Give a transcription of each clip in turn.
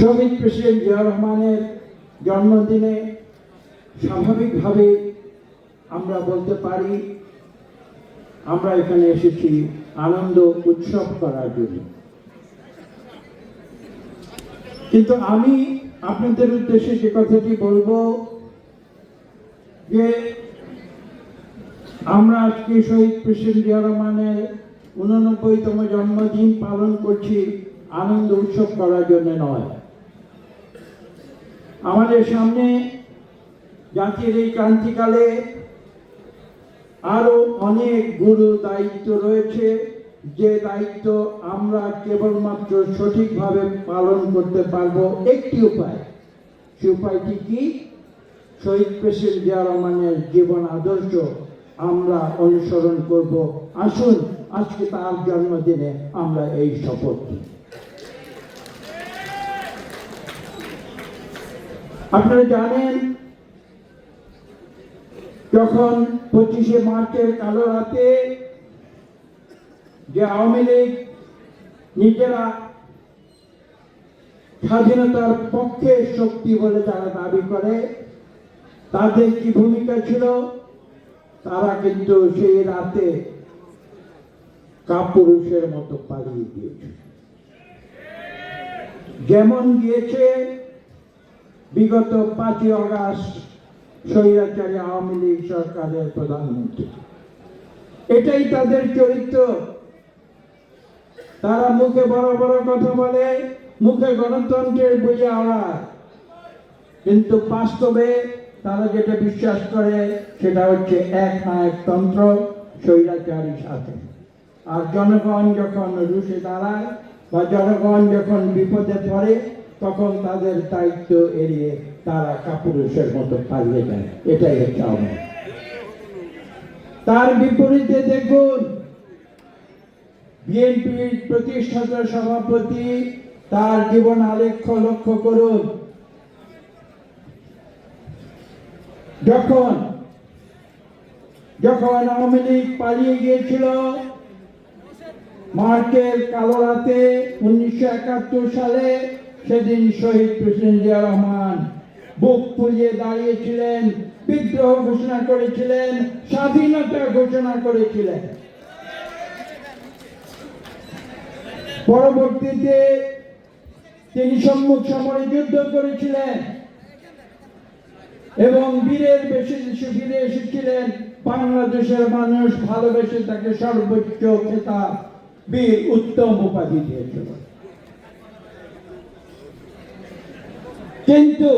শহীদ president Zia রহমানের জন্মদিনে স্বাভাবিকভাবে আমরা বলতে পারি, আমরা এখানে এসেছি আনন্দ উৎসব করার জন্য। কিন্তু আমি আপনাদের উদ্দেশ্যে যে কথাটি বলব, যে আমরা আজকে শহীদ প্রেসিডেন্ট জিয়া রহমানের উননব্বইতম জন্মদিন পালন করছি আনন্দ উৎসব করার জন্য নয়। আমাদের সামনে জাতির এই ক্রান্তিকালে আরও অনেক গুরু দায়িত্ব রয়েছে। যে দায়িত্ব আমরা কেবলমাত্র সঠিকভাবে পালন করতে পারব একটি উপায়। সে উপায়টি কি? শহীদ প্রেসিডেন্ট জিয়া রহমানের জীবন আদর্শ আমরা অনুসরণ করব। আসুন, আজকে তার জন্মদিনে আমরা এই শপথ আপনারা জানেন, যখন পঁচিশে মার্চের কালো রাতে যে আওয়ামী লীগ নিজেরা স্বাধীনতার পক্ষে শক্তি বলে তারা দাবি করে, তাদের কি ভূমিকা ছিল? তারা কিন্তু সেই রাতে কাপুরুষের মতো পালিয়ে গিয়েছে। যেমন গিয়েছে বিগত পাঁচই অগাস্ট স্বৈরাচারী আওয়ামী লীগ সরকারের প্রধানমন্ত্রী। এটাই তাদের চরিত্র। তারা মুখে বড় বড় কথা বলে, মুখে গণতন্ত্রের বুঝে আওয়াজ কিন্তু বাস্তবে তারা যেটা বিশ্বাস করে, সেটা হচ্ছে এক নায়কতন্ত্র স্বৈরাচারী সাথে। আর জনগণ যখন রুশে দাঁড়ায় বা জনগণ যখন বিপদে পড়ে তখন তাদের দায়িত্ব এড়িয়ে তারা কাপুরুষের মতো পালিয়ে যায়। এটাই হচ্ছে আওয়ামী তার বিপরীতে দেখুন, বিএনপির প্রতিষ্ঠাতা সভাপতি তার জীবন আলেখ্য লক্ষ্য করুন। যখন যখন আওয়ামী লীগ পালিয়ে গিয়েছিল মার্চের কালো রাতে উনিশশো একাত্তর সালে সেদিন শহীদ প্রেসিডেন্ট জিয়া রহমান বুক ফুলিয়ে দাঁড়িয়েছিলেন, বিদ্রোহ ঘোষণা করেছিলেন, স্বাধীনতা ঘোষণা করেছিলেন। পরবর্তীতে তিনি সম্মুখ সমরে যুদ্ধ করেছিলেন এবং বীরের বেশি ফিরে এসেছিলেন। বাংলাদেশের মানুষ ভালোবেসে তাকে সর্বোচ্চ খেতাব, বীর উত্তম উপাধি দিয়েছিল। কিন্তু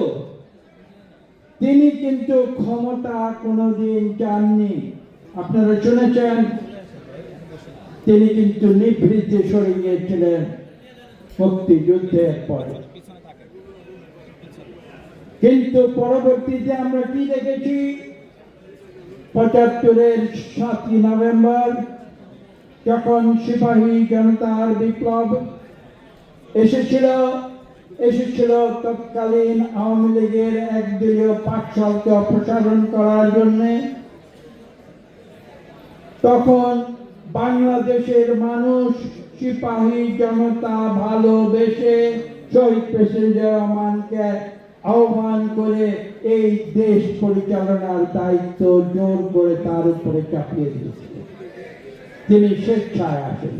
তিনি কিন্তু ক্ষমতা কোনোদিন চাননি। আপনারা শুনেছেন? তিনি কিন্তু নিভৃতে সরে গিয়েছিলেন মুক্তিযুদ্ধের পরে। কিন্তু পরবর্তীতে আমরা কি দেখেছি? পঁচাত্তরের সাতই নভেম্বর, যখন সিপাহী জনতার বিপ্লব এসেছিল এসেছিল তৎকালীন আওয়ামী লীগের একদলীয় পাঠশালকে অপসারণ করার জন্যে। তখন বাংলাদেশের মানুষ সিপাহী জনতা ভালোবেসে শহীদ প্রেসিডেন্ট রহমানকে আহ্বান করে এই দেশ পরিচালনার দায়িত্ব জোর করে তার উপরে চাপিয়ে দিয়েছিল। তিনি স্বেচ্ছায় আসেন।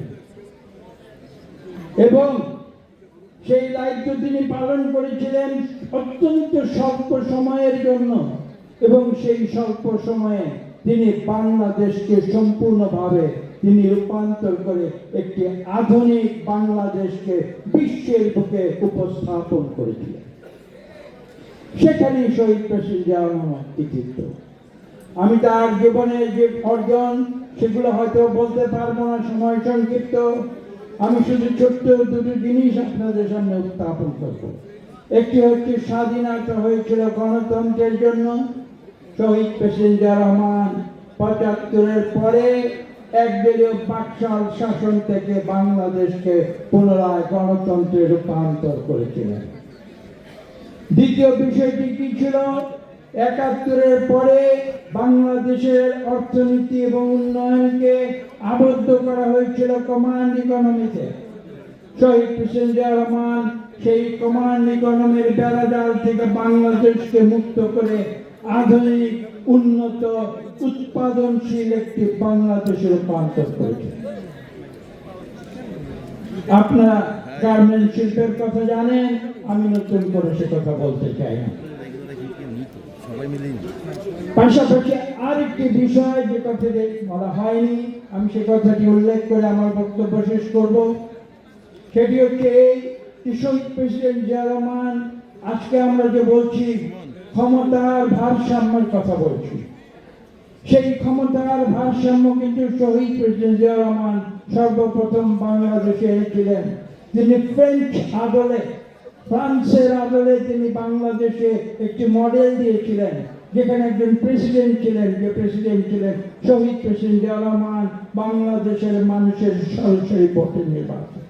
এবং সেই দায়িত্ব তিনি পালন করেছিলেন অত্যন্ত স্বল্প সময়ের জন্য। এবং সেই স্বল্প সময়ে তিনি বাংলাদেশকে সম্পূর্ণভাবে তিনি রূপান্তর করে একটি আধুনিক বাংলাদেশকে বিশ্বের বুকে উপস্থাপন করেছিলেন। সেখানেই শহীদ প্রেসিডেন্ট জিয়া কৃতিত্ব। আমি তার জীবনের যে অর্জন, সেগুলো হয়তো বলতে পারব না, সময় সংক্ষিপ্ত। আমি শুধু ছোট্ট দুটো জিনিস আপনাদের সামনে উত্থাপন করব। একটি হচ্ছে স্বাধীনতা হয়েছিল গণতন্ত্রের জন্য। শহীদ জিয়া রহমান পঁচাত্তরের পরে একদলীয় বাকশাল শাসন থেকে বাংলাদেশকে পুনরায় গণতন্ত্রে রূপান্তর করেছিলেন। দ্বিতীয় বিষয়টি কি ছিল? একাত্তরের পরে বাংলাদেশের অর্থনীতি এবং উন্নয়নকে আবদ্ধ করা হয়েছিল কমান্ড ইকোনমিতে শহীদ জিয়া রহমান সেই কমান্ড ইকোনমির বেড়াজাল থেকে বাংলাদেশকে মুক্ত করে আধুনিক উন্নত উৎপাদনশীল একটি বাংলাদেশে রূপান্তর করেছে আপনারা গার্মেন্ট শিল্পের কথা জানেন আমি নতুন করে সে কথা বলতে চাই না সবাই মিলেই পাশাপাশি আরেকটি বিষয় যে কথাটি বলা হয়নি, আমি সে কথাটি উল্লেখ করে আমার বক্তব্য শেষ করব। সেটি হচ্ছে এই শহীদ প্রেসিডেন্ট জিয়া আজকে আমরা যে বলছি, ক্ষমতার ভারসাম্যের কথা বলছি। সেই ক্ষমতার ভারসাম্য কিন্তু শহীদ প্রেসিডেন্ট জিয়া রহমান সর্বপ্রথম বাংলাদেশে এনেছিলেন। তিনি ফ্রেঞ্চ আদলে, ফ্রান্সের আদলে তিনি বাংলাদেশে একটি মডেল দিয়েছিলেন। যেখানে একজন প্রেসিডেন্ট ছিলেন, যে প্রেসিডেন্ট ছিলেন, শহীদ প্রেসিডেন্ট রহমান বাংলাদেশের মানুষের সরাসরি ভোটে নির্বাচিত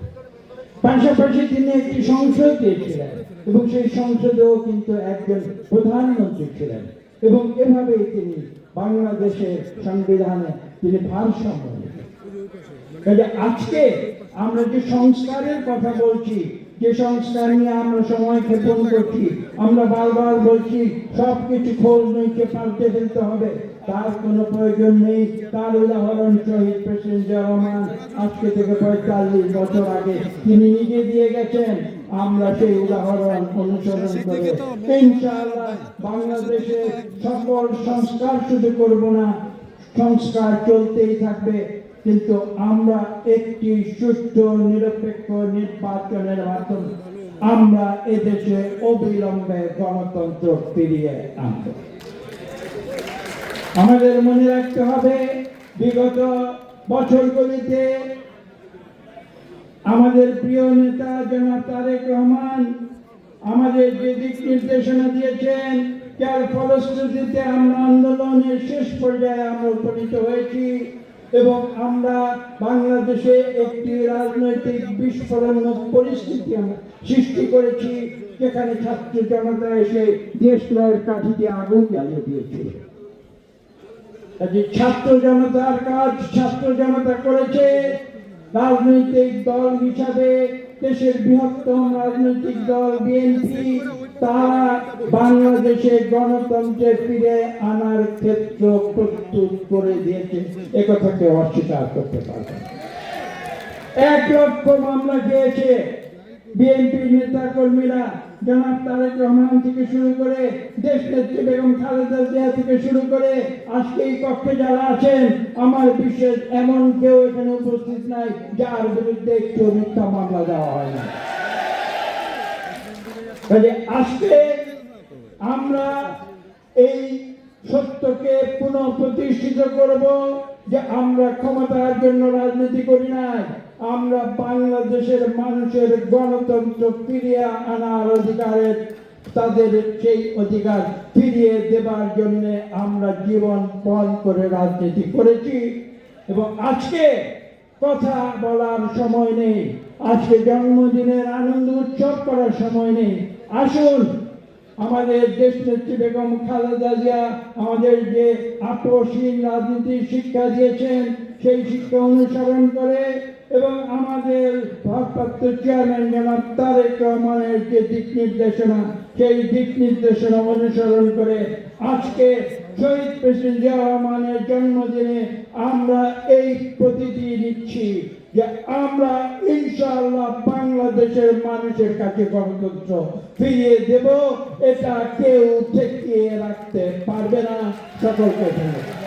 পাশাপাশি তিনি একটি সংসদ দিয়েছিলেন এবং সেই সংসদেও কিন্তু একজন প্রধানমন্ত্রী ছিলেন এবং এভাবেই তিনি বাংলাদেশের সংবিধানে তিনি ভারসাম্য। আজকে আমরা যে সংস্কারের কথা বলছি যে সংস্কার নিয়ে আমরা সময় ক্ষেপণ করছি আমরা বারবার বলছি সব কিছু খোঁজ নিতে পাল্টে ফেলতে হবে। তার কোনো প্রয়োজন নেই। তার উদাহরণ শহীদ প্রেসিডেন্ট জিয়া রহমান। আজকে থেকে পঁয়তাল্লিশ বছর আগে তিনি নিজে দিয়ে গেছেন। আমরা সেই উদাহরণ অনুসরণ করে ইনশাআল্লাহ বাংলাদেশে সকল সংস্কার শুধু করব না। সংস্কার চলতেই থাকবে। কিন্তু আমরা একটি সুষ্ঠু, নিরপেক্ষ নির্বাচনের মাধ্যমে আমরা এদেশে অবিলম্বে গণতন্ত্র ফিরিয়ে আনব। আমাদের মনে রাখতে হবে, বিগত বছরগুলিতে আমাদের প্রিয় নেতা জনাব তারেক রহমান আমাদের যে দিক নির্দেশনা দিয়েছেন, যার ফলশ্রুতিতে আমরা আন্দোলনের শেষ পর্যায়ে আমরা উপনীত হয়েছি। এবং আমরা বাংলাদেশে একটি রাজনৈতিক বিস্ফোরণমুখ পরিস্থিতি সৃষ্টি করেছি, যেখানে ছাত্র জনতা এসে দেশপ্রায়ের কাঠিতে আগুন জ্বালিয়ে দিয়েছিল কাজে ছাত্র জনতার কাজ ছাত্র জনতা করেছে। রাজনৈতিক দল হিসাবে দেশের বৃহত্তম রাজনৈতিক দল বিএনপি তারা বাংলাদেশে গণতন্ত্রে ফিরে আনার ক্ষেত্র প্রস্তুত করে দিয়েছে। একথা কেউ অস্বীকার করতে পারবে এক লক্ষ মামলা খেয়েছে বিএনপির নেতা কর্মীরা জনাব তারেক রহমান থেকে শুরু করে দেশ নেত্রী বেগম খালেদা জিয়া থেকে শুরু করে আজকে এই কক্ষে যারা আছেন, আমার বিশেষ এমন কেউ এখানে উপস্থিত নাই যার বিরুদ্ধে একটু মিথ্যা মামলা দেওয়া হয় না কাজে আজকে আমরা এই সত্যকে পুনঃ প্রতিষ্ঠিত করব যে আমরা ক্ষমতার জন্য রাজনীতি করি নাই। আমরা বাংলাদেশের মানুষের গণতন্ত্র ফিরিয়ে আনার অধিকারের তাদের সেই অধিকার ফিরিয়ে দেবার জন্য আমরা জীবন পণ করে রাজনীতি করেছি। এবং আজকে কথা বলার সময় নেই। আজকে জন্মদিনের আনন্দ উৎসব করার সময় নেই। আসুন, আমাদের দেশ নেত্রী বেগম খালেদা জিয়া আমাদের যে আপসীন রাজনীতির শিক্ষা দিয়েছেন, সেই শিক্ষা অনুসরণ করে এবং আমাদের ভারপ্রাপ্ত চেয়ারম্যান জনাব তারেক রহমানের যে দিক নির্দেশনা, সেই দিক নির্দেশনা অনুসরণ করে আজকে শহীদ প্রেসিডেন্ট জিয়া রহমানের জন্মদিনে আমরা এই প্রতিটি নিচ্ছি আমরা ইনশাআল্লাহ বাংলাদেশের মানুষের কাছে গণতন্ত্র ফিরিয়ে দেব। এটা কেউ ঠেকিয়ে রাখতে পারবে না। সকলকে ধন্যবাদ।